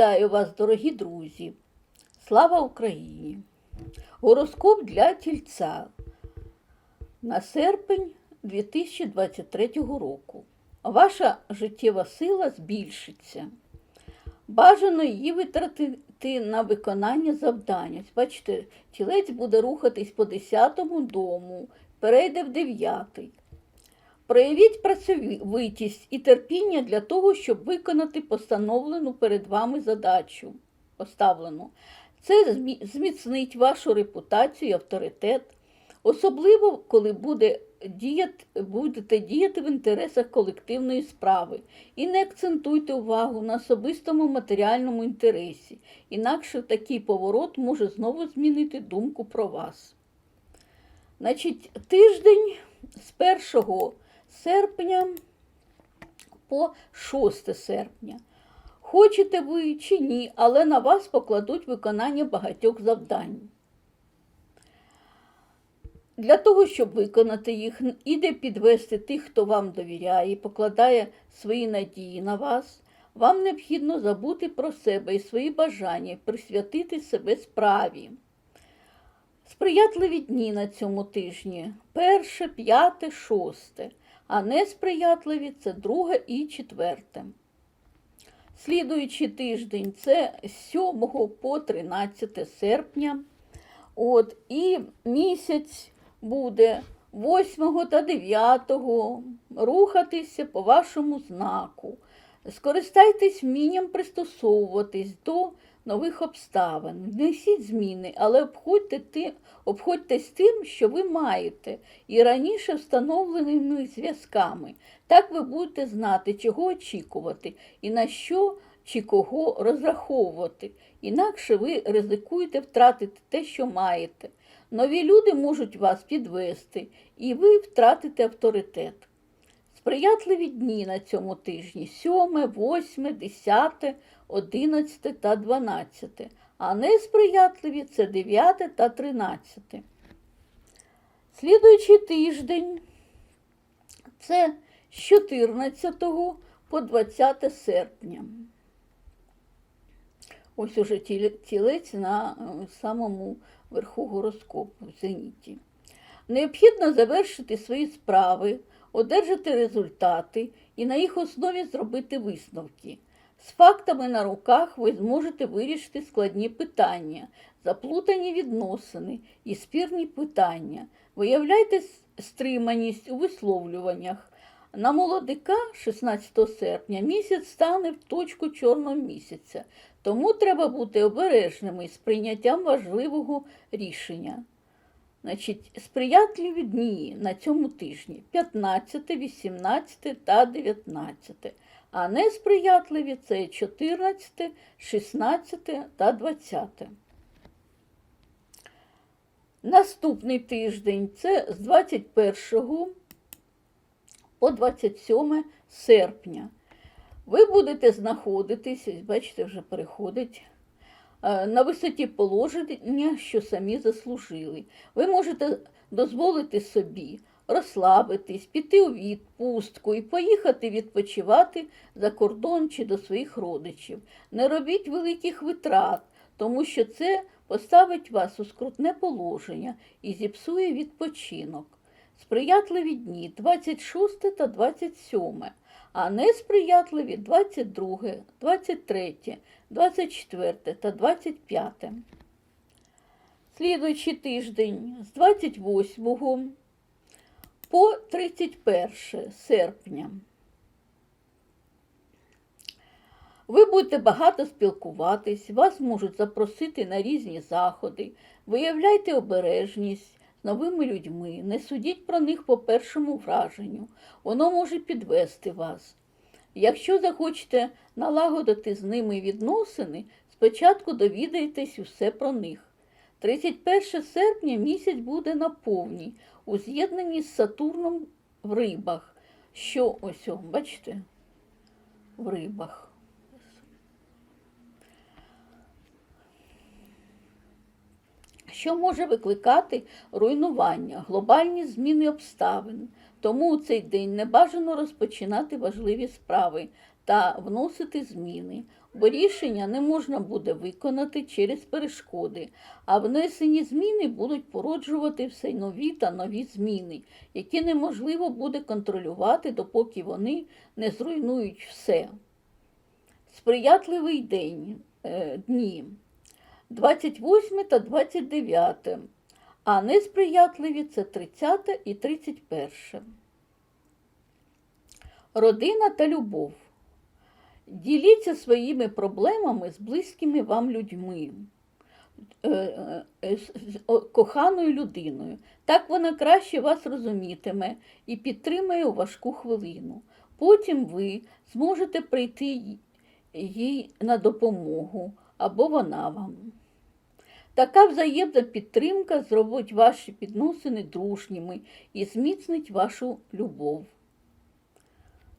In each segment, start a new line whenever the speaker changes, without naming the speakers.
Вітаю вас, дорогі друзі! Слава Україні! Гороскоп для тільця на серпень 2023 року. Ваша життєва сила збільшиться. Бажано її витратити на виконання завдання. Бачите, тілець буде рухатись по 10-му дому, перейде в 9-й. Проявіть працьовитість і терпіння для того, щоб виконати постановлену перед вами задачу. Поставлену. Це зміцнить вашу репутацію і авторитет, особливо коли буде діяти, будете діяти в інтересах колективної справи. І не акцентуйте увагу на особистому матеріальному інтересі, інакше такий поворот може знову змінити думку про вас. Значить, тиждень з 1 серпня по 6 серпня. Хочете ви чи ні, але на вас покладуть виконання багатьох завдань. Для того, щоб виконати їх, і де підвести тих, хто вам довіряє і покладає свої надії на вас, вам необхідно забути про себе і свої бажання, присвятити себе справі. Сприятливі дні на цьому тижні перше, п'яте, шосте, а несприятливі це друге і четверте. Слідуючий тиждень це 7 по 13 серпня. От, і місяць буде 8 та 9 рухатися по вашому знаку. Скористайтесь вмінням пристосовуватись до нових обставин. Внесіть зміни, але обходьте ти, обходьтесь тим, що ви маєте, і раніше встановленими зв'язками. Так ви будете знати, чого очікувати і на що чи кого розраховувати. Інакше ви ризикуєте втратити те, що маєте. Нові люди можуть вас підвести, і ви втратите авторитет. Сприятливі дні на цьому тижні 7, 8, 10, 11 та 12, а несприятливі це 9 та 13. Слідуючий тиждень це з 14 по 20 серпня. Ось уже тілець на е, самому верху гороскопу в зеніті. Необхідно завершити свої справи, одержати результати і на їх основі зробити висновки. З фактами на руках ви зможете вирішити складні питання, заплутані відносини і спірні питання. Виявляйте стриманість у висловлюваннях. На молодика 16 серпня місяць стане в точку чорного місяця, тому треба бути обережними з прийняттям важливого рішення. Значить, сприятливі дні на цьому тижні 15, 18 та 19, а несприятливі це 14, 16 та 20. Наступний тиждень це з 21 по 27 серпня. Ви будете знаходитись, бачите, вже переходить на висоті положення, що самі заслужили. Ви можете дозволити собі розслабитись, піти у відпустку і поїхати відпочивати за кордон чи до своїх родичів. Не робіть великих витрат, тому що це поставить вас у скрутне положення і зіпсує відпочинок. Сприятливі дні 26 та 27, а несприятливі 22, 23, 24 та 25. Слідуючий тиждень з 28 по 31 серпня. Ви будете багато спілкуватись, вас можуть запросити на різні заходи. Виявляйте обережність новими людьми, не судіть про них по першому враженню. Воно може підвести вас. Якщо захочете налагодити з ними відносини, спочатку довідайтесь усе про них. 31 серпня місяць буде на повній, у з'єднанні з Сатурном в рибах. Що ось, бачите, в рибах. Що може викликати руйнування, глобальні зміни обставин. Тому у цей день не бажано розпочинати важливі справи та вносити зміни. бо рішення не можна буде виконати через перешкоди, а внесені зміни будуть породжувати все нові та нові зміни, які неможливо буде контролювати, допоки вони не зруйнують все. Сприятливий день, е, дні 28 та 29, а несприятливі це 30 і 31. Родина та любов. Діліться своїми проблемами з близькими вам людьми, е, е, з коханою людиною. Так вона краще вас розумітиме і підтримає у важку хвилину. Потім ви зможете прийти їй на допомогу або вона вам. Така взаємна підтримка зробить ваші відносини дружніми і зміцнить вашу любов.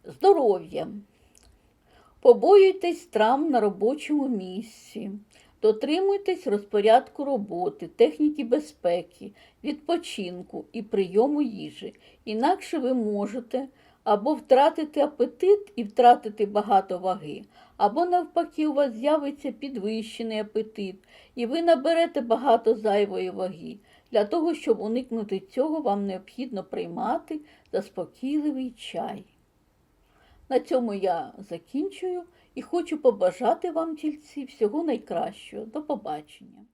Здоров'я. Побоюйтесь травм на робочому місці. Дотримуйтесь розпорядку роботи, техніки безпеки, відпочинку і прийому їжі. Інакше ви можете або втратити апетит і втратити багато ваги, або навпаки, у вас з'явиться підвищений апетит, і ви наберете багато зайвої ваги. Для того, щоб уникнути цього, вам необхідно приймати заспокійливий чай. На цьому я закінчую і хочу побажати вам, тільці, всього найкращого. До побачення.